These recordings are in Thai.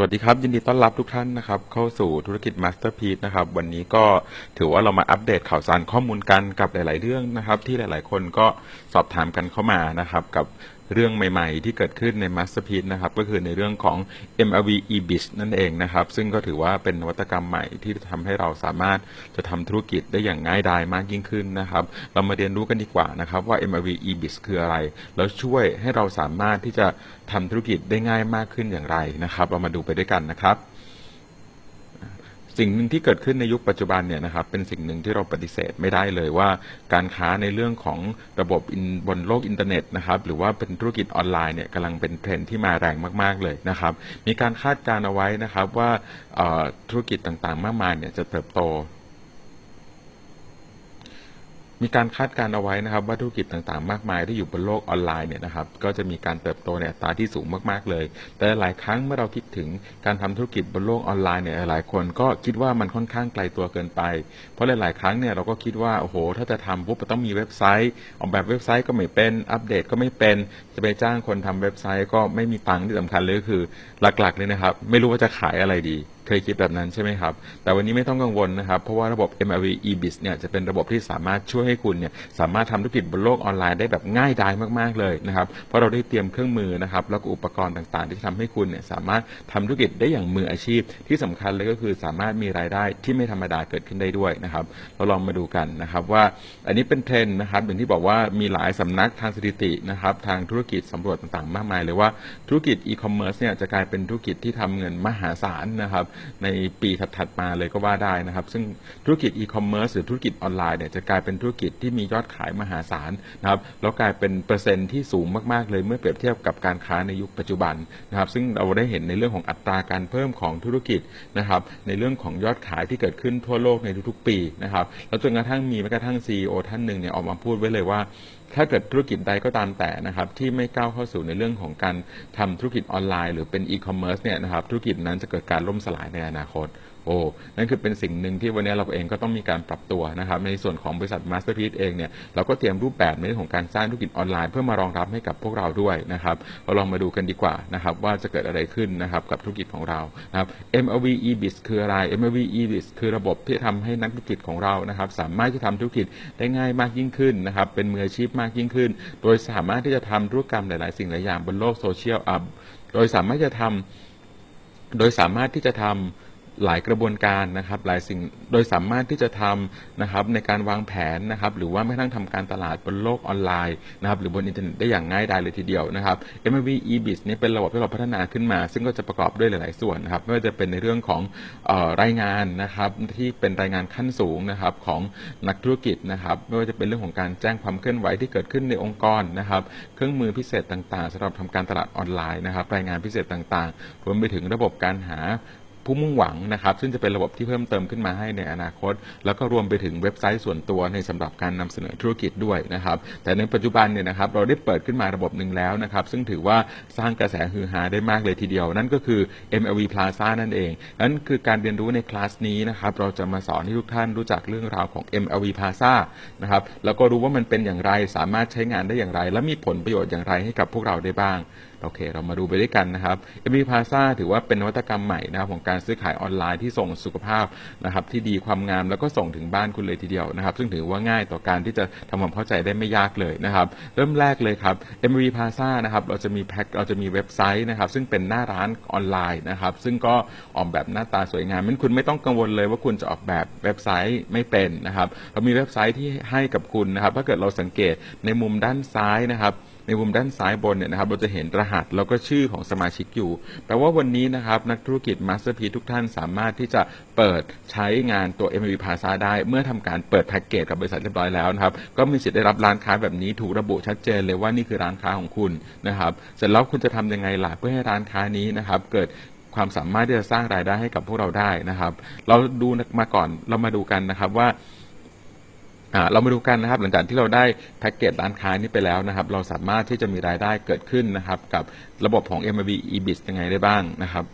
สวัสดีครับ ยินดีต้อนรับทุกท่านนะครับ เข้าสู่ธุรกิจ Masterpiece นะครับ วันนี้ก็ถือว่าเรามาอัปเดตข่าวสารข้อมูลกันกับหลาย ๆ เรื่องนะครับ ที่หลาย ๆ คนก็สอบถามกันเข้ามานะครับ กับ เรื่องใหม่ๆ ที่เกิดขึ้นใน Masterpiece นะครับ ก็คือในเรื่องของ MRV eBiz นั่นเองนะครับ ซึ่งก็ถือว่าเป็นนวัตกรรมใหม่ที่ทำให้เราสามารถจะทำธุรกิจได้อย่างง่ายดายมากยิ่งขึ้นนะครับ เรามาเรียนรู้กันดีกว่านะครับว่า MRV eBiz คืออะไร แล้วช่วยให้เราสามารถที่จะทำธุรกิจได้ง่ายมากขึ้นอย่างไรนะครับ เรามาดูไปด้วยกันนะครับ สิ่งหนึ่งที่เกิดขึ้นในยุคปัจจุบันเนี่ยนะครับเป็นสิ่งหนึ่งที่เราปฏิเสธไม่ได้เลยว่า การค้าในเรื่องของระบบบนโลกอินเทอร์เน็ตนะครับหรือว่าเป็นธุรกิจออนไลน์เนี่ยกำลังเป็นเทรนที่มาแรงมาก ๆเลยนะครับมีการคาดการณ์เอาไว้นะครับว่าธุรกิจต่างๆ มากมายเนี่ยจะเติบโต มีการคาดการเอาไว้นะครับว่าธุรกิจต่างๆ มากมายที่อยู่บนโลกออนไลน์เนี่ยนะครับก็จะมีการเติบโตในอัตราที่สูงมากๆเลย แต่หลายครั้งเมื่อเราคิดถึงการทำธุรกิจบนโลกออนไลน์เนี่ยหลายคนก็คิดว่ามันค่อนข้างไกลตัวเกินไป เพราะหลายๆครั้งเนี่ยเราก็คิดว่าโอ้โห ถ้าจะทำปุ๊บต้องมีเว็บไซต์ออกแบบเว็บไซต์ก็ไม่เป็นอัปเดตก็ไม่เป็น จะไปจ้างคนทำเว็บไซต์ก็ไม่มีตังค์ที่สำคัญเลยก็คือหลักๆเลยนะครับ ไม่รู้ว่าจะขายอะไรดี เคยคิดแบบนั้นใช่ไหมครับ แต่วันนี้ไม่ต้องกังวลนะครับ เพราะว่าระบบ MLV eBiz เนี่ยจะเป็นระบบที่สามารถช่วยให้คุณเนี่ยสามารถทำธุรกิจบนโลกออนไลน์ได้แบบง่ายดายมาก ๆ เลยนะครับ เพราะเราได้เตรียมเครื่องมือนะครับ แล้วก็อุปกรณ์ต่างๆ ที่จะทำให้คุณเนี่ยสามารถทำธุรกิจได้อย่างมืออาชีพ ที่สำคัญเลยก็คือสามารถมีรายได้ที่ไม่ธรรมดาเกิดขึ้นได้ด้วยนะครับ เราลองมาดูกันนะครับว่าอันนี้เป็นเทรนด์นะครับอย่างที่บอกว่ามีหลายสำนักทางสถิตินะครับทางธุรกิจสำรวจต่างๆ มากมายเลยว่าธุรกิจอีคอมเมิร์ซเนี่ยจะกลายเป็นธุรกิจที่ทำเงินมหาศาลนะครับในปีถัดๆมาเลยก็ว่าได้นะครับ ซึ่งธุรกิจอีคอมเมิร์ซหรือธุรกิจออนไลน์เนี่ยจะกลายเป็นธุรกิจที่มียอดขายมหาศาลนะครับแล้วกลายเป็นเปอร์เซ็นต์ที่สูงมากๆ เลยเมื่อเปรียบเทียบกับการค้าในยุคปัจจุบันนะครับซึ่งเราได้เห็นในเรื่องของอัตราการเพิ่มของธุรกิจนะครับในเรื่องของยอดขายที่เกิดขึ้นทั่วโลกในทุกๆ ปีนะครับแล้วจนกระทั่งมีแม้กระทั่ง CEO ท่านหนึ่งเนี่ยออกมาพูดไว้เลยว่า ถ้าเกิดธุรกิจใดก็ตามแต่นะครับที่ไม่ก้าวเข้าสู่ในเรื่องของการทำธุรกิจออนไลน์ หรือเป็นอีคอมเมิร์ซเนี่ยนะครับธุรกิจนั้นจะเกิดการล่มสลายในอนาคตโอ้นั่นคือเป็นสิ่งหนึ่งที่วันนี้เราเองก็ต้องมีการปรับตัวนะครับในส่วนของบริษัท Masterpiece เองเนี่ยเราก็เตรียมรูปแบบในเรื่องของการสร้างธุรกิจออนไลน์เพื่อมารองรับให้กับพวกเราด้วยนะครับเราลองมาดูกันดีกว่านะครับว่าจะเกิดอะไรขึ้นนะครับกับธุรกิจของเรานะครับ MLV eBiz คืออะไร MLV eBiz คือระบบที่ทำให้นักธุรกิจของเรานะครับสามารถที่ทำธุรกิจได้ง่ายมากยิ่งขึ้นนะครับเป็นมืออาชีพมากยิ่งขึ้น โดยสามารถที่จะทำธุรกรรมหลาย ๆ สิ่งหลายอย่างบนโลกโซเชียลอะโดยสามารถจะทำโดยสามารถที่จะทำ หลายกระบวนการนะครับหลายสิ่งโดยสามารถที่จะทำนะครับในการวางแผนนะครับหรือว่าแม้กระทั่งทำการตลาดบนโลกออนไลน์นะครับหรือบนอินเทอร์เน็ตได้อย่างง่ายดายเลยทีเดียวนะครับ MLB eBiz นี่เป็นระบบที่เราพัฒนาขึ้นมา ซึ่งก็จะประกอบด้วยหลาย ๆ ส่วนนะครับไม่ว่าจะเป็นในเรื่องของออรายงานนะครับที่เป็นรายงานขั้นสูงนะครับของนักธุรกิจนะครับไม่ว่าจะเป็นเรื่องของการแจ้งความเคลื่อนไหวที่เกิดขึ้นในองค์กรนะครับเครื่องมือพิเศษต่าง ๆสำหรับทำการตลาดออนไลน์นะครับรายงานพิเศษต่าง ๆ รวมไปถึงระบบการหา ผู้มุ่งหวังนะครับ ซึ่งจะเป็นระบบที่เพิ่มเติมขึ้นมาให้ในอนาคต แล้วก็รวมไปถึงเว็บไซต์ส่วนตัวในสำหรับการนำเสนอธุรกิจด้วยนะครับ แต่ในปัจจุบันเนี่ยนะครับเราได้เปิดขึ้นมาระบบหนึ่งแล้วนะครับ ซึ่งถือว่าสร้างกระแสฮือฮาได้มากเลยทีเดียว นั่นก็คือ MLV Plaza นั่นเองนั่นคือการเรียนรู้ในคลาสนี้นะครับเราจะมาสอนให้ทุกท่านรู้จักเรื่องราวของ MLV Plaza นะครับแล้วก็รู้ว่ามันเป็นอย่างไรสามารถใช้งานได้อย่างไร และมีผลประโยชน์อย่างไรให้กับพวกเราได้บ้าง โอเค เรามาดูไปด้วยกันนะครับ m อ p พาซาถือว่าเป็นนวัตกรรมใหม่นะครับของการซื้อขายออนไลน์ที่ส่งสุขภาพนะครับที่ดีความงามแล้วก็ส่งถึงบ้านคุณเลยทีเดียวนะครับ ซึ่งถือว่าง่ายต่อการที่จะทำความเข้าใจได้ไม่ยากเลยนะครับ เริ่มแรกเลยครับ m อ p พาซานะครับเราจะมีแพ็คเราจะมีเว็บไซต์นะครับซึ่งเป็นหน้าร้านออนไลน์นะครับ ซึ่งก็ออกแบบหน้าตาสวยงามมันคุณไม่ต้องกังวลเลยว่าคุณจะออกแบบเว็บไซต์ไม่เป็นนะครับเรามีเว็บไซต์ที่ให้กับคุณนะครับ ถ้าเกิดเราสังเกตในมุมด้านซ้ายนะครับ ในมุมด้านซ้ายบนเนี่ยนะครับเราจะเห็นรหัสแล้วก็ชื่อของสมาชิกอยู่ แปลว่าวันนี้นะครับนักธุรกิจ Masterpiece ทุกท่านสามารถที่จะเปิดใช้งานตัว m v Plaza ได้ เมื่อทำการเปิดแพ็กเกจกับบริษัทเรียบร้อยแล้วนะครับก็มีสิทธิ์ได้รับร้านค้าแบบนี้ถูกระบุชัดเจนเลยว่านี่คือร้านค้าของคุณนะครับเสร็จแล้วคุณจะทำยังไงล่ะเพื่อให้ร้านค้านี้นะครับเกิดความสามารถที่จะสร้างรายได้ให้กับพวกเราได้นะครับ เราดูมาก่อนเรามาดูกันนะครับว่า เรามาดูกันนะครับ หลังจากที่เราได้แพ็กเกจร้านค้านี้ไปแล้วนะครับ เราสามารถที่จะมีรายได้เกิดขึ้นนะครับ กับระบบของ MLB eBiz ยังไงได้บ้างนะครับ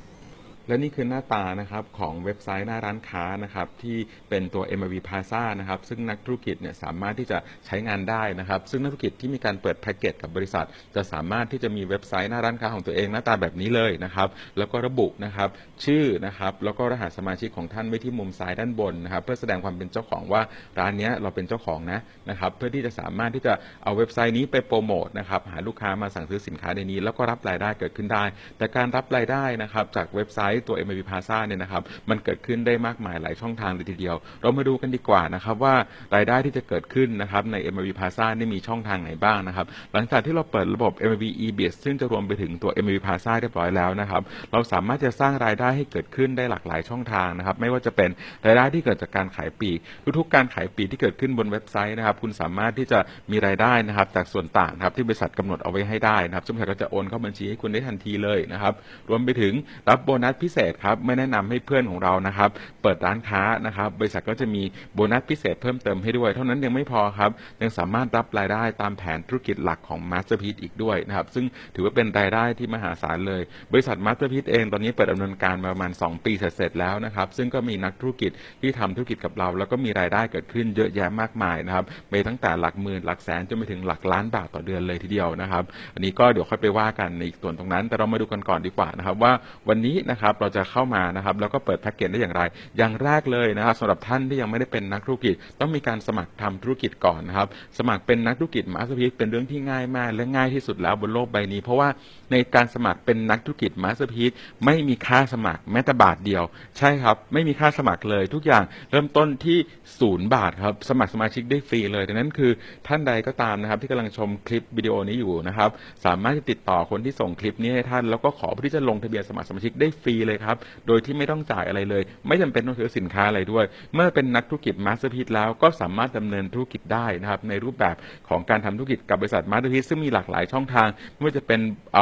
และนี่คือหน้าตานะครับของเว็บไซต์หน้าร้านค้านะครับที่เป็นตัว MRV Plaza นะครับซึ่งนักธุรกิจเนี่ยสามารถที่จะใช้งานได้นะครับ ซึ่งนักธุรกิจที่มีการเปิดแพ็กเกจกับบริษัท จะสามารถที่จะมีเว็บไซต์หน้าร้านค้าของตัวเองหน้าตาแบบนี้เลยนะครับ แล้วก็ระบุนะครับชื่อนะครับแล้วก็รหัสสมาชิกของท่านไว้ที่มุมซ้ายด้านบนนะครับ เพื่อแสดงความเป็นเจ้าของว่าร้านนี้เราเป็นเจ้าของนะนะครับ เพื่อที่จะสามารถที่จะเอาเว็บไซต์นี้ไปโปรโมทนะครับหาลูกค้ามาสั่งซื้อสินค้าในนี้ แล้วก็รับรายได้เกิดขึ้นได้ แต่การรับรายได้นะครับจากเว็บไซต์ตัว m อ v Plaza เนี่ยนะครับมันเกิดขึ้นได้มากมายหลายช่องทางเลยทีเดียว เรามาดูกันดีกว่านะครับว่ารายได้ที่จะเกิดขึ้นนะครับใน m อ v Plaza นี่มีช่องทางไหนบ้างนะครับหลังจากที่เราเปิดระบบ m อ v eBiz ซึ่งจะรวมไปถึงตัว m อ v Plaza เรียบร้อยแล้วนะครับเราสามารถจะสร้างรายได้ให้เกิดขึ้นได้หลากหลายช่องทางนะครับไม่ว่าจะเป็นรายได้ที่เกิดจากการขายปีกทุกๆการขายปีกที่เกิดขึ้นบนเว็บไซต์นะครับคุณสามารถที่จะมีรายได้นะครับจากส่วนต่างครับที่บริษัทกำหนดเอาไว้ให้ได้นะครับซึ่งบริษัทก็จะโอนเข้าบัญชีให้คุณได้ทันทีเลยนะครับรวมไปถึงรับโบนัสพิเศษครับไม่แนะนำให้เพื่อนของเรานะครับ เปิดร้านค้านะครับ บริษัทก็จะมีโบนัสพิเศษเพิ่มเติมให้ด้วย เท่านั้นยังไม่พอครับ ยังสามารถรับรายได้ตามแผนธุรกิจหลักของ Masterpiece อีกด้วยนะครับ ซึ่งถือว่าเป็นรายได้ที่มหาศาลเลย บริษัท Masterpiece เองตอนนี้เปิดดำเนินการมาประมาณ 2 ปีเสร็จแล้วนะครับ ซึ่งก็มีนักธุรกิจที่ทำธุรกิจกับเรา แล้วก็มีรายได้เกิดขึ้นเยอะแยะมากมายนะครับมีตั้งแต่หลักหมื่นหลักแสนจนไปถึงหลักล้านบาทต่อเดือนเลยทีเดียวนะครับ อันนี้ก็เดี๋ยวค่อยไปว่ากันในอีกส่วนตรงนั้น แต่เรามาดูกันก่อนดีกว่านะครับว่าวันนี้นะครับเราจะเข้ามานะครับ แล้วก็เปิดแพ็กเกจได้อย่างไร อย่างแรกเลยนะครับสำหรับท่านที่ยังไม่ได้เป็นนักธุรกิจ ต้องมีการสมัครทำธุรกิจก่อนนะครับ สมัครเป็นนักธุรกิจมาสเตอร์พีซเป็นเรื่องที่ง่ายมาก และง่ายที่สุดแล้วบนโลกใบนี้ เพราะว่าในการสมัครเป็นนักธุรกิจมาสเตอร์พีซไม่มีค่าสมัครแม้แต่บาทเดียว ใช่ครับ ไม่มีค่าสมัครเลยทุกอย่างเริ่มต้นที่ศูนย์บาทครับสมัครสมาชิกได้ฟรีเลยดังนั้นคือท่านใดก็ตามนะครับ ที่กำลังชมคลิปวิดีโอนี้อยู่นะครับ สามารถจะติดต่อคนที่ส่งคลิปนี้ให้ท่านแล้วก็ขอเพื่อที่จะลงทะเบียนสมัครสมาชิกได้ฟรีเลยครับ โดยที่ไม่ต้องจ่ายอะไรเลย ไม่จำเป็นต้องซื้อสินค้าอะไรด้วย เมื่อเป็นนักธุรกิจมาสเตอร์พีแล้วก็สามารถดำเนินธุรกิจได้นะครับในรูปแบบของการทำธุรกิจกับบริษัทมาสเตอร์พีซึ่งมีหลากหลายช่องทางไม่ว่าจะเป็นเ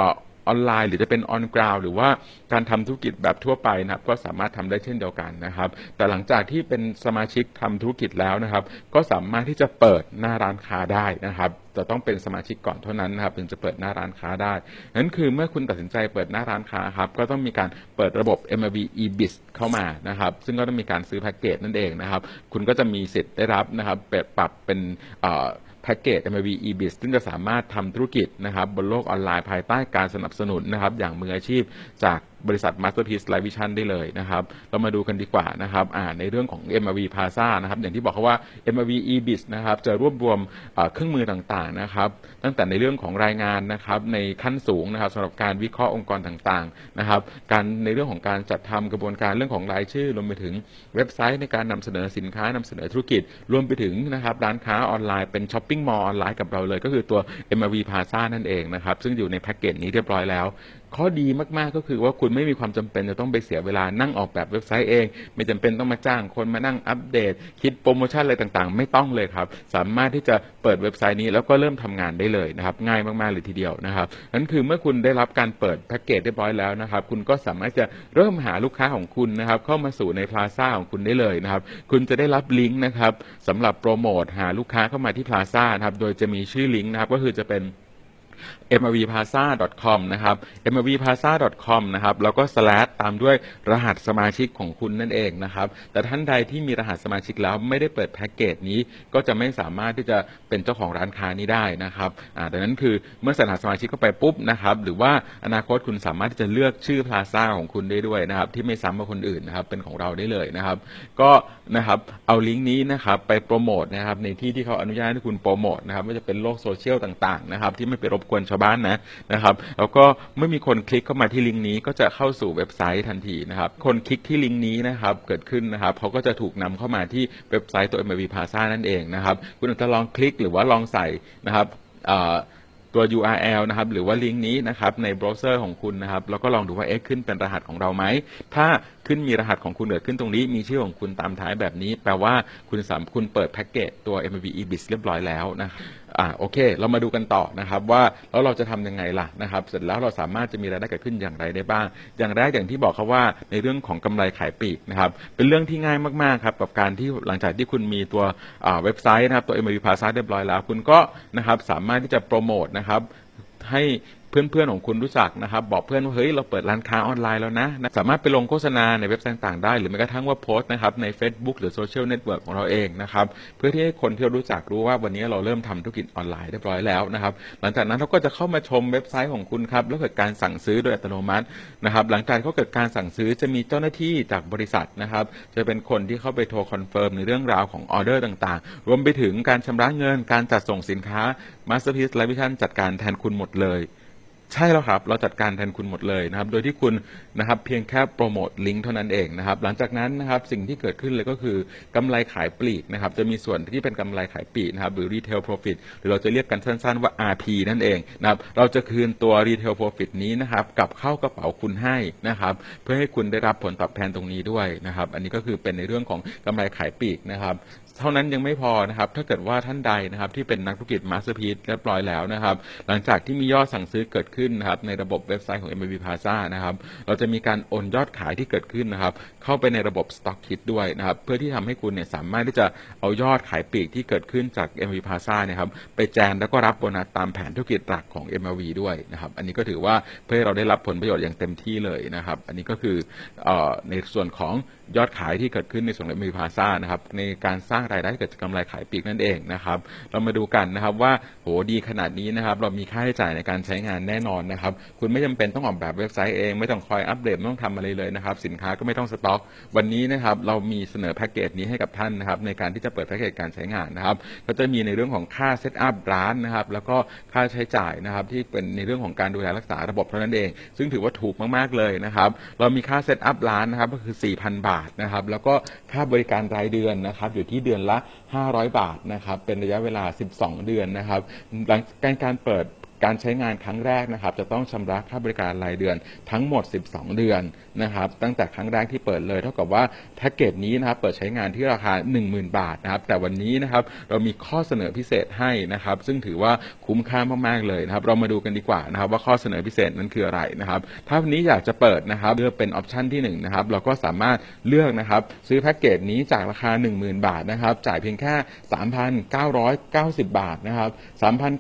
ออนไลน์ หรือจะเป็นออนกราวหรือว่าการทำธุรกิจแบบทั่วไปนะครับก็สามารถทำได้เช่นเดียวกันนะครับ แต่หลังจากที่เป็นสมาชิกทำธุรกิจแล้วนะครับ ก็สามารถที่จะเปิดหน้าร้านค้าได้นะครับจะต้องเป็นสมาชิกก่อนเท่านั้นนะครับถึงจะเปิดหน้าร้านค้าได้นั่นคือเมื่อคุณตัดสินใจเปิดหน้าร้านค้าครับก็ต้องมีการเปิดระบบ MLB eBiz เข้ามานะครับซึ่งก็ต้องมีการซื้อแพ็กเกจนั่นเองนะครับ คุณก็จะมีสิทธิ์ได้รับนะครับเปิดปรับเป็นเอ่อ แพ็กเกจ MLB eBiz ซึ่งจะสามารถทำธุรกิจนะครับบนโลกออนไลน์ภายใต้การสนับสนุนนะครับอย่างมืออาชีพจาก บริษัท Masterpiece Live Vision ได้เลยนะครับเรามาดูกันดีกว่านะครับอ่าในเรื่องของ MLB Plaza นะครับอย่างที่บอกเขาว่า MLB eBiz นะครับจะรวบรวมเครื่องมือต่างๆนะครับตั้งแต่ในเรื่องของรายงานนะครับในขั้นสูงนะครับสำหรับการวิเคราะห์องค์กรต่างๆนะครับการในเรื่องของการจัดทำกระบวนการเรื่องของรายชื่อรวมไปถึงเว็บไซต์ในการนำเสนอสินค้านำเสนอธุรกิจ รวมไปถึงนะครับร้านค้าออนไลน์เป็นช้อปปิ้งมอลล์ออนไลน์กับเราเลย ก็คือตัว MLB Plaza นั่นเองนะครับซึ่งอยู่ในแพ็กเกจนี้เรียบร้อยแล้ว ข้อดีมากๆก็คือว่าคุณไม่มีความจำเป็นจะต้องไปเสียเวลานั่งออกแบบเว็บไซต์เอง ไม่จำเป็นต้องมาจ้างคนมานั่งอัปเดต คิดโปรโมชั่นอะไรต่างๆ ไม่ต้องเลยครับ สามารถที่จะเปิดเว็บไซต์นี้แล้วก็เริ่มทำงานได้เลยนะครับ ง่ายมากๆเลยทีเดียวนะครับนั่นคือเมื่อคุณได้รับการเปิดแพ็กเกจเรียบร้อยแล้วนะครับ คุณก็สามารถจะเริ่มหาลูกค้าของคุณนะครับ เข้ามาสู่ในพลาซ่าของคุณได้เลยนะครับ คุณจะได้รับลิงก์นะครับสำหรับโปรโมทหาลูกค้าเข้ามาที่พลาซ่านะครับ โดยจะมีชื่อลิงก์นะครับ ก็คือจะเป็น mrvplaza.com นะครับ mrvplaza.com นะครับแล้วก็ slash ตามด้วยรหัสสมาชิกของคุณนั่นเองนะครับ แต่ท่านใดที่มีรหัสสมาชิกแล้วไม่ได้เปิดแพ็กเกจนี้ก็จะไม่สามารถที่จะเป็นเจ้าของร้านค้านี้ได้นะครับอ่าดังนั้นคือเมื่อส่รหัสสมาชิกเข้าไปปุ๊บนะครับ หรือว่าอนาคตคุณสามารถที่จะเลือกชื่อ Plaza ของคุณได้ด้วยนะครับ ที่ไม่ซ้ำกับคนอื่นนะครับ เป็นของเราได้เลยนะครับ ก็นะครับเอาลิงก์นี้นะครับไปโปรโมทนะครับในที่ที่เขาอนุญาตให้คุณโปรโมทนะครับไม่ว่าจะเป็นโลกโซเชียลต่างๆนะครับ ที่ไม่ไปรบกวนชาวบ้านนะนะครับแล้วก็เมื่อมีคนคลิกเข้ามาที่ลิงก์นี้ก็จะเข้าสู่เว็บไซต์ทันทีนะครับคนคลิกที่ลิงก์นี้นะครับเกิดขึ้นนะครับเขาก็จะถูกนำเข้ามาที่เว็บไซต์ตัว MLB Plaza นั่นเองนะครับคุณอาจจะลองคลิกหรือว่าลองใส่นะครับตัว URL นะครับหรือว่าลิงก์นี้นะครับในเบราว์เซอร์ของคุณนะครับแล้วก็ลองดูว่าเอ๊ะขึ้นเป็นรหัสของเราไหม ถ้าขึ้นมีรหัสของคุณเกิดขึ้นตรงนี้มีชื่อของคุณตามท้ายแบบนี้ แปลว่าคุณสามคุณเปิดแพ็กเกจตัว MLB eBiz เรียบร้อยแล้วนะครับ อ่าโอเค เรามาดูกันต่อนะครับว่าแล้วเราจะทำยังไงล่ะนะครับเสร็จแล้วเราสามารถจะมีรายได้เกิดขึ้นอย่างไรได้บ้าง อย่างแรกอย่างที่บอกครับว่าในเรื่องของกำไรขายปลีกนะครับเป็นเรื่องที่ง่ายมากๆครับกับการที่หลังจากที่คุณมีตัวอ่าเว็บไซต์นะครับตัว MLB Plaza เรียบร้อยแล้ว คุณก็นะครับสามารถที่จะโปรโมทนะครับให้ เพื่อนๆของคุณรู้จักนะครับ บอกเพื่อนว่าเฮ้ยเราเปิดร้านค้าออนไลน์แล้วนะนะ สามารถไปลงโฆษณาในเว็บไซต์ต่างๆ ได้ หรือแม้กระทั่งว่าโพสต์นะครับใน Facebook หรือโซเชียลเน็ตเวิร์กของเราเองนะครับ เพื่อที่ให้คนที่เรารู้จักรู้ว่าวันนี้เราเริ่มทำธุรกิจออนไลน์เรียบร้อยแล้วนะครับ หลังจากนั้นเขาก็จะเข้ามาชมเว็บไซต์ของคุณครับแล้วเกิดการสั่งซื้อโดยอัตโนมัตินะครับ หลังจากเขาเกิดการสั่งซื้อจะมีเจ้าหน้าที่จากบริษัทนะครับ จะเป็นคนที่เข้าไปโทรคอนเฟิร์มในเรื่องราวของออเดอร์ต่างๆ รวมไปถึงการชำระเงินการจัดส่งสินค้า Masterpiece และ Vision จัดการแทนคุณหมดเลย ใช่แล้วครับ เราจัดการแทนคุณหมดเลยนะครับ โดยที่คุณนะครับเพียงแค่โปรโมทลิงก์เท่านั้นเองนะครับ หลังจากนั้นนะครับสิ่งที่เกิดขึ้นเลยก็คือกำไรขายปลีกนะครับ จะมีส่วนที่เป็นกำไรขายปลีกนะครับหรือ retail profit หรือเราจะเรียกกันสั้นๆว่า RP นั่นเองนะครับ เราจะคืนตัว retail profit นี้นะครับกลับเข้ากระเป๋าคุณให้นะครับ เพื่อให้คุณได้รับผลตอบแทนตรงนี้ด้วยนะครับ อันนี้ก็คือเป็นในเรื่องของกำไรขายปลีกนะครับ เท่านั้นยังไม่พอนะครับ ถ้าเกิดว่าท่านใดนะครับที่เป็นนักธุรกิจมาสเตอร์พี e เรียบร้อยแล้วนะครับ หลังจากที่มียอดสั่งซื้อเกิดขึ้นนะครับในระบบเว็บไซต์ของ m b Plaza นะครับ เราจะมีการโอนยอดขายที่เกิดขึ้นนะครับ เข้าไปในระบบ Stock Kit ด้วยนะครับ เพื่อที่ทำให้คุณเนี่ยสามารถที่จะเอายอดขายปลีกที่เกิดขึ้นจาก m b Plaza นี่ครับไปแจมแล้วก็รับโบนัสตามแผนธุรกิจหลักของ MLV ด้วยนะครับ อันนี้ก็ถือว่าเพื่อให้เราได้รับผลประโยชน์อย่างเต็มที่เลยนะครับ อันนี้ก็คืออในส่วนของยอดขายที่เกิดขึ้นในส่วนของ m b Plaza นะครับในการสร้างรายได้เกิดจากกำไรขายปลีกนั่นเองนะครับ เรามาดูกันนะครับว่าโหดีขนาดนี้นะครับ เรามีค่าใช้จ่ายในการใช้งานแน่นอนนะครับ คุณไม่จำเป็นต้องออกแบบเว็บไซต์เองไม่ต้องคอยอัปเดตไม่ต้องทำอะไรเลยนะครับ สินค้าก็ไม่ต้องสต็อก วันนี้นะครับเรามีเสนอแพ็กเกจนี้ให้กับท่านนะครับ ในการที่จะเปิดแพ็กเกจการใช้งานนะครับ ก็จะมีในเรื่องของค่าเซตอัพร้านนะครับ แล้วก็ค่าใช้จ่ายนะครับ ที่เป็นในเรื่องของการดูแลรักษาระบบเท่านั้นเอง ซึ่งถือว่าถูกมากๆเลยนะครับ เรามีค่าเซตอัพร้านนะครับก็คือ 4,000 บาทนะครับ แล้วก็ค่าบริการรายเดือนนะครับอยู่ที่เดือนือนละ 500 บาทนะครับเป็นระยะเวลา 12 เดือนนะครับหลังการการเปิด การใช้งานครั้งแรกนะครับ จะต้องชำระค่าบริการรายเดือนทั้งหมด 12 เดือนนะครับ ตั้งแต่ครั้งแรกที่เปิดเลย เท่ากับว่าแพ็กเกจนี้นะครับเปิดใช้งานที่ราคา 10,000 บาทนะครับ แต่วันนี้นะครับเรามีข้อเสนอพิเศษให้นะครับ ซึ่งถือว่าคุ้มค่ามากๆเลยนะครับ เรามาดูกันดีกว่านะครับ ว่าข้อเสนอพิเศษนั้นคืออะไรนะครับ ถ้าวันนี้อยากจะเปิดนะครับเลือกเป็นออปชันที่1นงนะครับเราก็สามารถเลือกนะครับซื้อแพ็กเกจนี้จากราคา 10,000 บาทนะครับจ่ายเพียงแค่ 3,990 บาทนะครับ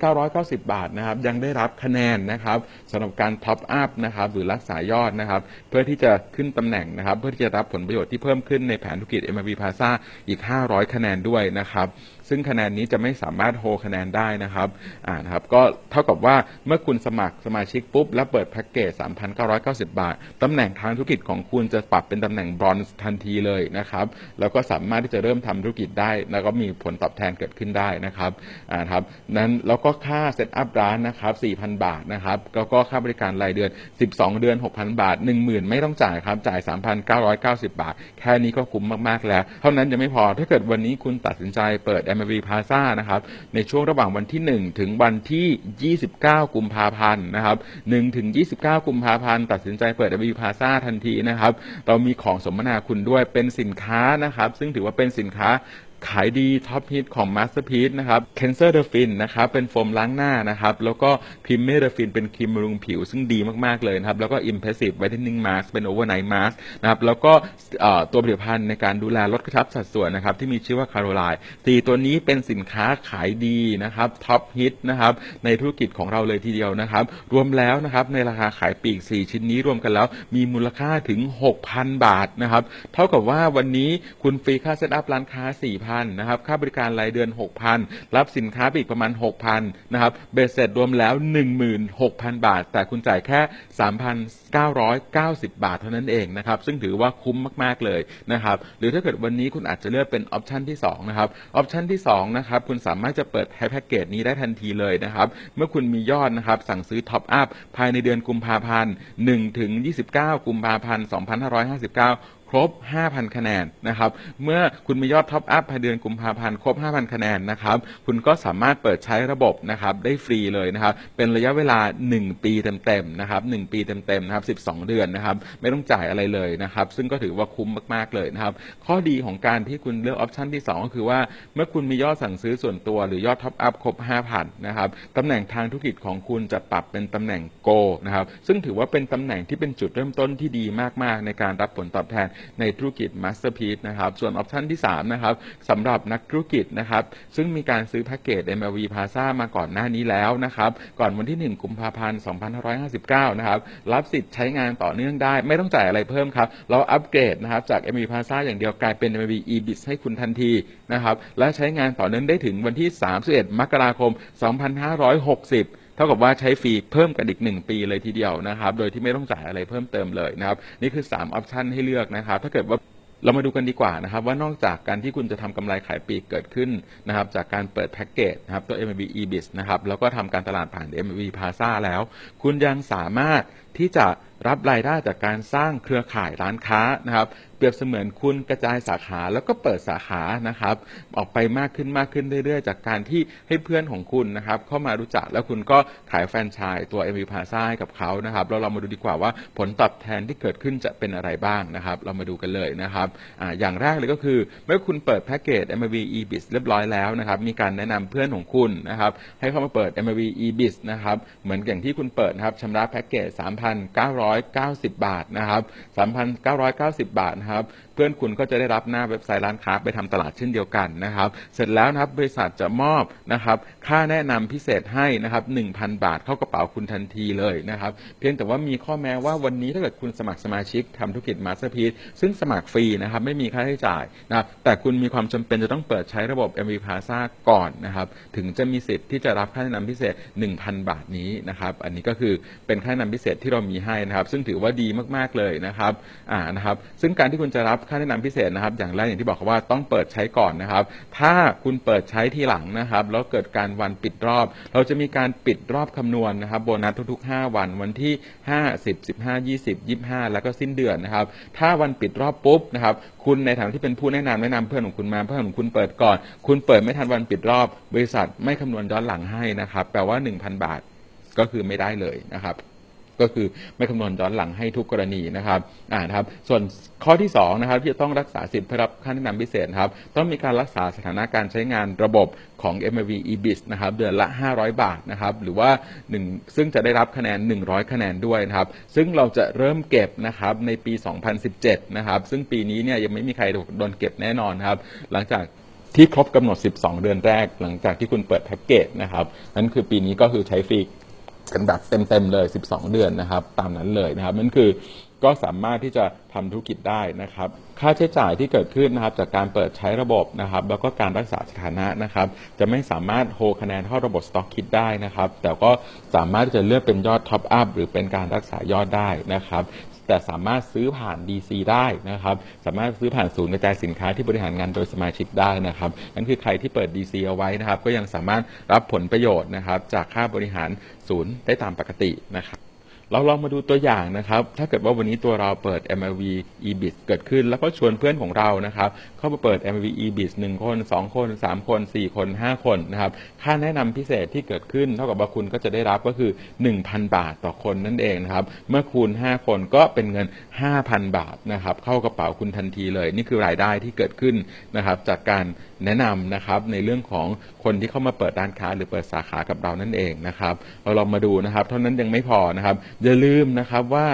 3,990 บาทนะครับยังได้รับคะแนนนะครับสำหรับการท็อปอัพนะครับหรือรักษายอดนะครับเพื่อที่จะขึ้นตำแหน่งนะครับ เพื่อที่จะรับผลประโยชน์ที่เพิ่มขึ้นในแผนธุรกิจ MRV Plaza อีก 500 คะแนนด้วยนะครับ ซึ่งคะแนนนี้จะไม่สามารถโฮคะแนนได้นะครับอ่านะครับก็เท่ากับว่าเมื่อคุณสมัครสมาชิกปุ๊บ แล้วเปิดแพ็กเกจ 3,990 บาท ตำแหน่งทางธุรกิจของคุณจะปรับเป็นตำแหน่งบรอนซ์ทันทีเลยนะครับแล้วก็สามารถที่จะเริ่มทำธุรกิจได้ แล้วก็มีผลตอบแทนเกิดขึ้นได้นะครับอ่าครับนั้นแล้วก็ค่าเซตอัพร้านนะครับ4,000 บาทนะครับแล้วก็ค่าบริการรายเดือน 12 เดือน 6,000 บาท 10,000 ไม่ต้องจ่ายครับจ่าย 3,990 บาท แค่นี้ก็คุ้มมากๆแล้ว เท่านั้นยังไม่พอถ้าเกิดวันนี้คุณตัดสินใจเปิด MLB Plaza นะครับในช่วงระหว่างวันที่ 1 ถึงวันที่ 29 กุมภาพันธ์นะครับ1ถึง 29 กุมภาพันธ์ตัดสินใจเปิด MLB Plaza ทันทีนะครับเรามีของสมนาคุณด้วยเป็นสินค้านะครับซึ่งถือว่าเป็นสินค้า ขายดีท็อปฮิตของ Masterpiece นะครับ c a n c e r d e f i n นะครับ เป็นโฟมล้างหน้านะครับ แล้วก็ p r i m e r d e f i n เป็นครีมบำรุงผิว ซึ่งดีมาก ๆ เลยนะครับ แล้วก็ Impressive Whitening Mask เป็น Overnight Mask นะครับ แล้วก็ตัวผลิตภัณฑ์ในการดูแลลดกระชับสัดส่วนนะครับ ที่มีชื่อว่า Caroline สี่ตัวนี้เป็นสินค้าขายดีนะครับท็อปฮิตนะครับในธุรกิจของเราเลยทีเดียวนะครับ รวมแล้วนะครับในราคาขายปลีก 4 ชิ้นนี้รวมกันแล้ว มีมูลค่าถึง 6,000 บาทนะครับ เท่ากับว่าวันนี้คุณฟรีค่าเซตอัพร้านค้า4,000นะครับค่าบริการรายเดือน 6,000 รับสินค้าไปอีกประมาณ 6,000นะครับเบสเสร็จรวมแล้ว 16,000 บาท แต่คุณจ่ายแค่ 3,990 บาทเท่านั้นเองนะครับซึ่งถือว่าคุ้มมากๆเลยนะครับหรือถ้าเกิดวันนี้คุณอาจจะเลือกเป็นออปชันที่2นะครับออปชันที่2นะครับคุณสามารถจะเปิดแพ็กเกจนี้ได้ทันทีเลยนะครับเมื่อคุณมียอดนะครับสั่งซื้อท็อปอัพภายในเดือนกุมภาพันธ์1ถึง29 กุมภาพันธ์2559 ครบ 5,000 คะแนนนะครับ เมื่อคุณมียอดท็อปอัพภายเดือนกุมภาพันธ์ครบ 5,000 คะแนนนะครับ คุณก็สามารถเปิดใช้ระบบนะครับได้ฟรีเลยนะครับ เป็นระยะเวลา 1 ปีเต็มๆนะครับ 1 ปีเต็มๆนะครับ 12 เดือนนะครับ ไม่ต้องจ่ายอะไรเลยนะครับ ซึ่งก็ถือว่าคุ้มมากๆเลยนะครับ ข้อดีของการที่คุณเลือกออปชันที่ 2 ก็คือว่า เมื่อคุณมียอดสั่งซื้อส่วนตัว หรือยอดท็อปอัพครบ 5,000 นะครับตำแหน่งทางธุรกิจของคุณจะปรับเป็นตำแหน่งโกนะครับ ซึ่งถือว่าเป็นตำแหน่งที่เป็นจุดเริ่มต้นที่ดีมากๆ ในการรับผลตอบแทนในธุรกิจ Masterpiece นะครับ ส่วนออปชันที่3นะครับสำหรับนักธุรกิจนะครับ ซึ่งมีการซื้อแพ็กเกจ MLV Plaza มาก่อนหน้านี้แล้วนะครับ ก่อนวันที่ 1 กุมภาพันธ์ 2559 นะครับ รับสิทธิ์ใช้งานต่อเนื่องได้ ไม่ต้องจ่ายอะไรเพิ่มครับ เราอัปเกรดนะครับจาก MLV Plaza อย่างเดียวกลายเป็น MLV eBIS ให้คุณทันทีนะครับ และใช้งานต่อเนื่องได้ถึงวันที่ 31 มกราคม 2560 เท่ากับว่าใช้ฟรีเพิ่มกันอีก 1 ปีเลยทีเดียวนะครับ โดยที่ไม่ต้องจ่ายอะไรเพิ่มเติมเลยนะครับ นี่คือ3ออปชันให้เลือกนะครับ ถ้าเกิดว่าเรามาดูกันดีกว่านะครับว่านอกจากการที่คุณจะทำกำไรขายปีกเกิดขึ้นนะครับจากการเปิดแพ็กเกจนะครับตัว MLB eBIS นะครับแล้วก็ทำการตลาดผ่าน MLB Plaza แล้ว คุณยังสามารถ ที่จะรับรายได้จากการสร้างเครือข่ายร้านค้านะครับ เปรียบเสมือนคุณกระจายสาขาแล้วก็เปิดสาขานะครับ ออกไปมากขึ้นมากขึ้นเรื่อยๆ จากการที่ให้เพื่อนของคุณนะครับ เข้ามารู้จักแล้วคุณก็ขายแฟรนไชส์ตัว MV Plaza ให้กับเขานะครับแล้วเรามาดูดีกว่าว่าผลตอบแทนที่เกิดขึ้นจะเป็นอะไรบ้างนะครับ เรามาดูกันเลยนะครับออย่างแรกเลยก็คือ เมื่อคุณเปิดแพ็กเกจ MV eBIS เรียบร้อยแล้วนะครับมีการแนะนำเพื่อนของคุณนะครับให้เข้ามาเปิด MV eBIS นะครับเหมือนอย่างที่คุณเปิดนะครับชำระแพ็กเกจ3,990 บาทนะครับ 3,990 บาทนะครับเพื่อนคุณก็จะได้รับหน้าเว็บไซต์ร้านค้าไปทำตลาดเช่นเดียวกันนะครับ เสร็จแล้วนะครับบริษัทจะมอบนะครับ ค่าแนะนำพิเศษให้นะครับ1,000 บาทเข้ากระเป๋าคุณทันทีเลยนะครับ เพียงแต่ว่ามีข้อแม้ว่าวันนี้ถ้าเกิดคุณสมัครสมาชิกทำธุรกิจมาสเตอร์พีซซึ่งสมัครฟรีนะครับ ไม่มีค่าใช้จ่ายนะครับแต่คุณมีความจำเป็นจะต้องเปิดใช้ระบบ MV Plaza ก่อนนะครับ ถึงจะมีสิทธิ์ที่จะรับค่าแนะนำพิเศษ 1,000 บาทนี้นะครับ อันนี้ก็คือเป็นค่าแนะนำพิเศษที่เรามีให้นะครับ ซึ่งถือว่าดีมากๆเลยนะครับอ่านะครับ ซึ่งการที่คุณจะรับค่าแนะนำพิเศษนะครับ อย่างแรกอย่างที่บอกว่าต้องเปิดใช้ก่อนนะครับ ถ้าคุณเปิดใช้ทีหลังนะครับ แล้วเกิดการวันปิดรอบ เราจะมีการปิดรอบคำนวณนะครับโบนัสทุกๆ 5 วันวันที่ 5 10 15 20 25 แล้วก็สิ้นเดือนนะครับ ถ้าวันปิดรอบปุ๊บนะครับ คุณในฐานะที่เป็นผู้แนะนำแนะนำเพื่อนของคุณมาเพื่อนของคุณเปิดก่อน คุณเปิดไม่ทันวันปิดรอบ บริษัทไม่คำนวณย้อนหลังให้นะครับ แปลว่า 1,000 บาทก็คือไม่ได้เลยนะครับ ก็คือไม่คำนวณย้อนหลังให้ทุกกรณีนะครับอ่านะครับ ส่วนข้อที่2นะครับที่จะต้องรักษาสิทธิ์เพื่อรับค่าแนะนำพิเศษครับต้องมีการรักษาสถานะการใช้งานระบบของ m v EBIS นะครับเดือนละ 500 บาทนะครับหรือว่า 1 ซึ่งจะได้รับคะแนน 100 คะแนนด้วยนะครับซึ่งเราจะเริ่มเก็บนะครับในปี 2017 นะครับซึ่งปีนี้เนี่ยยังไม่มีใครโดนเก็บแน่นอนครับหลังจากที่ครบกำหนด 12 เดือนแรก หลังจากที่คุณเปิดแพ็กเกจนะครับนั่นคือปีนี้ก็คือใช้ฟรี กันแบบเต็มๆเลย 12 เดือนนะครับ ตามนั้นเลยนะครับนั่นคือก็สามารถที่จะทำธุรกิจได้นะครับ ค่าใช้จ่ายที่เกิดขึ้นนะครับจากการเปิดใช้ระบบนะครับ แล้วก็การรักษาสถานะนะครับ จะไม่สามารถโฮคะแนนเท่าระบบสต็อกคิดได้นะครับ แต่ก็สามารถที่จะเลือกเป็นยอดท็อปอัพหรือเป็นการรักษายอดได้นะครับ แต่สามารถซื้อผ่าน DC ได้นะครับ สามารถซื้อผ่านศูนย์กระจายสินค้าที่บริหารงานโดยสมาชิกได้นะครับนั่นคือใครที่เปิด DC เอาไว้นะครับ ก็ยังสามารถรับผลประโยชน์นะครับ จากค่าบริหารศูนย์ได้ตามปกตินะครับ เราลองมาดูตัวอย่างนะครับ ถ้าเกิดว่าวันนี้ตัวเราเปิด MLV eBIS เกิดขึ้น แล้วก็ชวนเพื่อนของเรานะครับ เข้ามาเปิด MLV eBIS 1คน 2 คน 3 คน 4 คน 5 คนนะครับ ค่าแนะนำพิเศษที่เกิดขึ้น เท่ากับว่าคุณก็จะได้รับก็คือ 1,000 บาทต่อคนนั่นเองนะครับ เมื่อคูณ 5 คนก็เป็นเงิน 5,000 บาทนะครับ เข้ากระเป๋าคุณทันทีเลย นี่คือรายได้ที่เกิดขึ้นนะครับจากการ แนะนำนะครับในเรื่องของคนที่เข้ามาเปิดร้านค้าหรือเปิดสาขากับเรานั่นเองนะครับเราลองมาดูนะครับ เท่านั้นยังไม่พอนะครับอย่าลืมนะครับว่า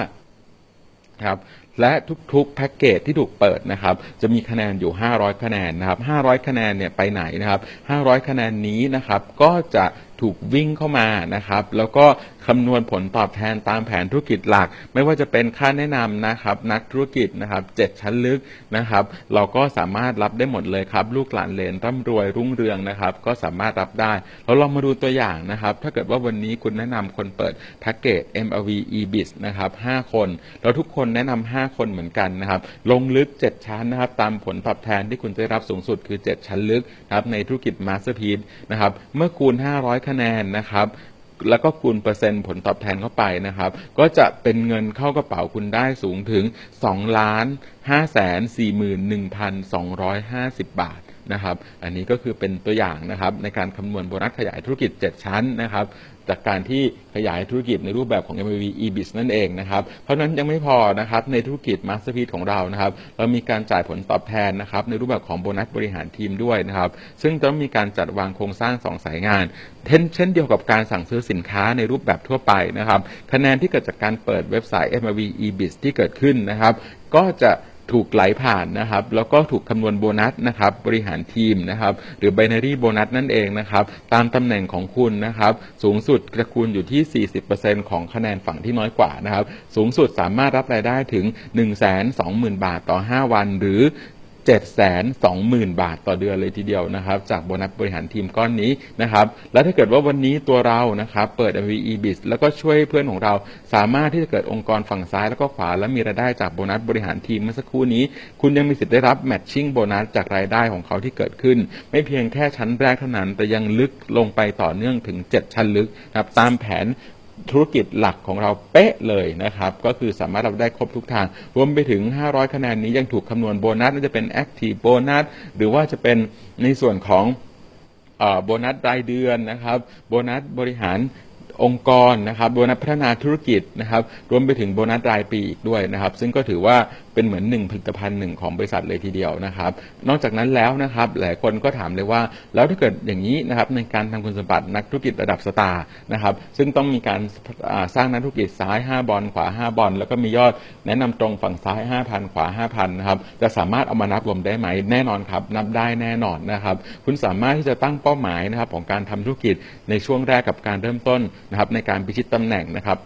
ครับและทุกๆแพ็กเกจที่ถูกเปิดนะครับ จะมีคะแนนอยู่ 500 คะแนนนะครับ 500 คะแนนเนี่ยไปไหนนะครับ 500 คะแนนนี้นะครับ ก็จะถูกวิ่งเข้ามานะครับ แล้วก็ คำนวณผลตอบแทนตามแผนธุรกิจหลัก ไม่ว่าจะเป็นค่าแนะนำนะครับ นักธุรกิจนะครับ7ชั้นลึกนะครับ เราก็สามารถรับได้หมดเลยครับ ลูกหลานเลนร่ำรวยรุ่งเรืองนะครับ ก็สามารถรับได้เราลองมาดูตัวอย่างนะครับ ถ้าเกิดว่าวันนี้คุณแนะนำคนเปิดแพ็กเกจ MLV eBIS นะครับ5คนแล้วทุกคนแนะนำ5คนเหมือนกันนะครับ ลงลึก 7 ชั้นนะครับ ตามผลตอบแทนที่คุณจะรับสูงสุดคือ 7 ชั้นลึกนะครับในธุรกิจ Masterpiece นะครับ เมื่อคูณ 500 คะแนนนะครับ แล้วก็คูณเปอร์เซ็นต์ผลตอบแทนเข้าไปนะครับ ก็จะเป็นเงินเข้ากระเป๋าคุณได้สูงถึง2ล้าน5แสน41,250 บาทนะครับ อันนี้ก็คือเป็นตัวอย่างนะครับในการคำนวณโบนัสขยายธุรกิจ 7 ชั้นนะครับ จากการที่ขยายธุรกิจในรูปแบบของ MVV eBIS นั่นเองนะครับ เพราะนั้นยังไม่พอนะครับในธุรกิจ Masterpiece ของเรานะครับเรามีการจ่ายผลตอบแทนนะครับในรูปแบบของโบนัสบริหารทีมด้วยนะครับซึ่งต้องมีการจัดวางโครงสร้างสองสายงานเช่นเดียวกับการสั่งซื้อสินค้าในรูปแบบทั่วไปนะครับคะแนนที่เกิดจากการเปิดเว็บไซต์ MLV eBIS ที่เกิดขึ้นนะครับก็จะ ถูกไหลผ่านนะครับ แล้วก็ถูกคำนวณโบนัสนะครับ บริหารทีมนะครับ หรือ binary โบนัสนั่นเองนะครับ ตามตำแหน่งของคุณนะครับ สูงสุดจะคูณอยู่ที่ 40%ของคะแนนฝั่งที่น้อยกว่านะครับ สูงสุดสามารถรับรายได้ถึง 120,000 บาทต่อ 5 วัน หรือ 720,000 บาทต่อเดือนเลยทีเดียวนะครับ จากโบนัสบริหารทีมก้อนนี้นะครับ และถ้าเกิดว่าวันนี้ตัวเรานะครับเปิด MVE b i z แล้วก็ช่วยเพื่อนของเรา สามารถที่จะเกิดองค์กรฝั่งซ้ายแล้วก็ขวา และมีรายได้จากโบนัสบริหารทีมเมื่อสักครู่นี้ คุณยังมีสิทธิ์ได้รับแมทชิ่งโบนัสจากรายได้ของเขาที่เกิดขึ้น ไม่เพียงแค่ชั้นแรกเท่านั้น แต่ยังลึกลงไปต่อเนื่องถึง 7 ชั้นลึกนะครับตามแผน ธุรกิจหลักของเราเป๊ะเลยนะครับ ก็คือสามารถรับได้ครบทุกทาง รวมไปถึง 500 คะแนนนี้ยังถูกคำนวณโบนัสน่าจะเป็น Active โบนัสหรือว่าจะเป็นในส่วนของอโบนัสรายเดือนนะครับ โบนัสบริหารองค์กรนะครับโบนัสพัฒนาธุรกิจนะครับ รวมไปถึงโบนัสรายปีอีกด้วยนะครับ ซึ่งก็ถือว่า เป็นเหมือนหนึ่งผลิตภัณฑ์หนึ่งของบริษัทเลยทีเดียวนะครับ นอกจากนั้นแล้วนะครับหลายคนก็ถามเลยว่า แล้วถ้าเกิดอย่างนี้นะครับในการทำคุณสมบัตินักธุรกิจระดับสตาร์นะครับซึ่งต้องมีการสร้างนักธุรกิจซ้าย 5 บอลขวา 5 บอลแล้วก็มียอดแนะนำตรงฝั่งซ้าย 5,000 ขวา 5,000นะครับจะสามารถเอามานับรวมได้ไหมแน่นอนครับ นับได้แน่นอนนะครับ คุณสามารถที่จะตั้งเป้าหมายนะครับของการทำธุรกิจในช่วงแรกกับการเริ่มต้นนะครับในการพิชิตตำแหน่งนะครับ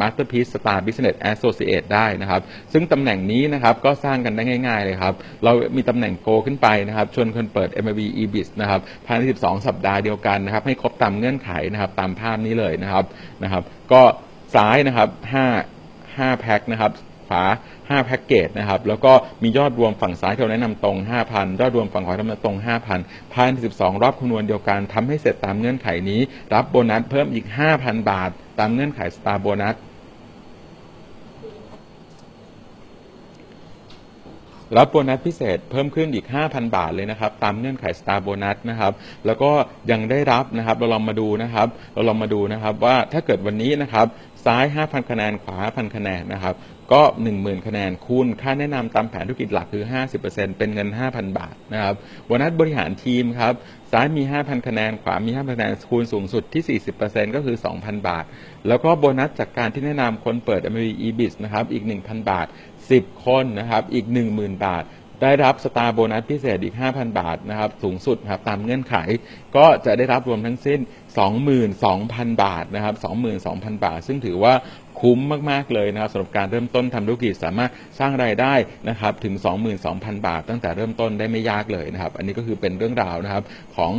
มาสเตอร์พีซสตาร์บิสเนสแอสโซเชตได้นะครับ ซึ่งตำแหน่งนี้นะครับก็สร้างกันได้ง่าย ๆ เลยครับ เรามีตำแหน่งโกขึ้นไปนะครับ ชวนคนเปิด MLB EBIS นะครับภายใน 12 สัปดาห์เดียวกันนะครับ ให้ครบตามเงื่อนไขนะครับ ตามภาพนี้เลยนะครับนะครับ ก็ซ้ายนะครับ5 5แพ็คนะครับ ขวา 5 แพ็กเกจนะครับ แล้วก็มียอดรวมฝั่งซ้ายที่เราแนะนำตรง 5,000 ยอดรวมฝั่งขวาที่เราแนะนำตรง 5,000 ภายใน 12 รอบคำนวณเดียวกันทำให้เสร็จตามเงื่อนไขนี้ รับโบนัสเพิ่มอีก 5,000 บาท ตามเงื่อนไขสตาร์โบนัสรับโบนัสพิเศษเพิ่มขึ้นอีก 5,000 บาทเลยนะครับ ตามเงื่อนไขสตาร์โบนัสนะครับ แล้วก็ยังได้รับนะครับ เราลองมาดูนะครับ เราลองมาดูนะครับว่าถ้าเกิดวันนี้นะครับ ซ้าย 5,000 คะแนน ขวา 5,000 คะแนนนะครับ ก็ 10,000 คะแนนคูณค่าแนะนำตามแผนธุรกิจหลักคือ 50%เป็นเงิน 5,000 บาทนะครับโบนัสบริหารทีมครับซ้ายมี 5,000 คะแนน ขวามี 5,000 คะแนน คูณสูงสุดที่ 40%ก็คือ 2,000 บาท แล้วก็โบนัสจากการที่แนะนำคนเปิด m อ e b i s นะครับอีก 1,000 บาท 10 คนนะครับอีก 10,000 บาท ได้รับสตาร์โบนัสพิเศษอีก 5,000 บาทนะครับสูงสุดครับตามเงื่อนไข ก็จะได้รับรวมทั้งสิ้น 22,000 บาทนะครับ 22,000 บาท ซึ่งถือว่าคุ้มมาก ๆ เลยนะครับสำหรับการเริ่มต้นทำธุรกิจสามารถสร้างรายได้นะครับถึง 22,000 บาท ตั้งแต่เริ่มต้นได้ไม่ยากเลยนะครับ อันนี้ก็คือเป็นเรื่องราวนะครับของ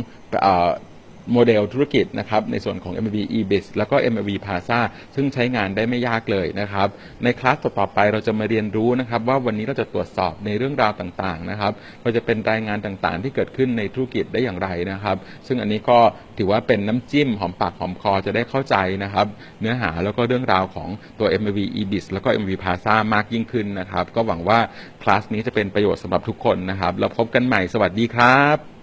โมเดลธุรกิจนะครับในส่วนของ MLB EBIS แล้วก็ MLB Plaza ซึ่งใช้งานได้ไม่ยากเลยนะครับ ในคลาสต่อไปเราจะมาเรียนรู้นะครับว่าวันนี้เราจะตรวจสอบในเรื่องราวต่างๆนะครับเราจะเป็นรายงานต่างๆ ที่เกิดขึ้นในธุรกิจได้อย่างไรนะครับ ซึ่งอันนี้ก็ถือว่าเป็นน้ำจิ้มหอมปากหอมคอจะได้เข้าใจนะครับ เนื้อหาแล้วก็เรื่องราวของตัว MLB EBIS แล้วก็ MLB Plaza มากยิ่งขึ้นนะครับ ก็หวังว่าคลาสนี้จะเป็นประโยชน์สำหรับทุกคนนะครับแล้วพบกันใหม่สวัสดีครับ